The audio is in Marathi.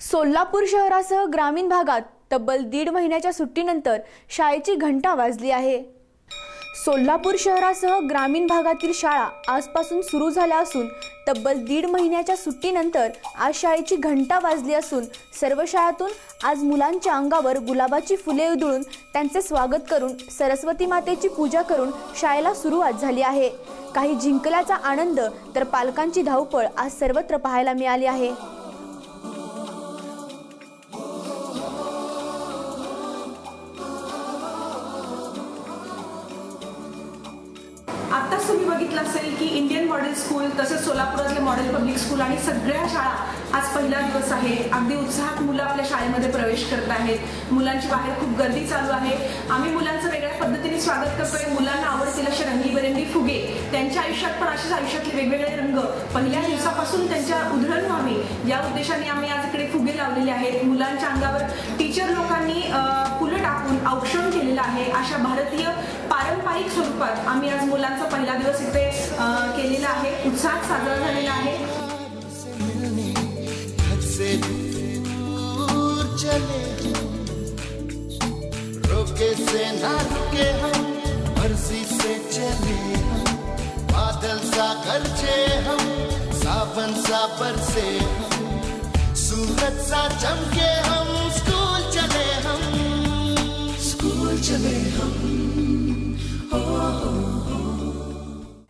सोलापूर शहरासह ग्रामीण भागात तब्बल दीड महिन्याच्या सुट्टीनंतर शाळेची घंटा वाजली आहे. सोलापूर शहरासह ग्रामीण भागातील शाळा आजपासून सुरू झाल्या असून तब्बल दीड महिन्याच्या सुट्टीनंतर आज शाळेची घंटा वाजली असून सर्व शाळातून आज मुलांच्या अंगावर गुलाबाची फुले उधळून त्यांचे स्वागत करून सरस्वती मातेची पूजा करून शाळेला सुरुवात झाली आहे. काही जिंकल्याचा आनंद तर पालकांची धावपळ आज सर्वत्र पाहायला मिळाली आहे. तुम्ही बघितलं असेल की इंडियन मॉडेल स्कूल तसेच सोलापुरातले मॉडेल पब्लिक स्कूल आणि सगळ्या शाळा आज पहिला दिवस आहे. अगदी उत्साहात मुलं आपल्या शाळेमध्ये प्रवेश करत आहेत. मुलांची बाहेर खूप गर्दी चालू आहे. आम्ही मुलांचं वेगळ्या पद्धतीने स्वागत करतोय. मुलांना आवडतील असे रंगीबेरंगी फुगे. त्यांच्या आयुष्यात पण असेच आयुष्यातले वेगवेगळे रंग. पहिल्या दिवसापासून त्यांच्या उधळण व्हावी. या उद्देशाने आम्ही आज इकडे फुगे लावलेले आहेत. मुलांच्या अंगावर टीचर लोकांनी स्थानिक स्वरूपात आम्ही आज मुलांचा पहिला दिवस इथे केलेला आहे उत्साह साजरा झालेला आहे रोके से ना चले सा चमके हम स्कूल चले हम स्कूल चले हम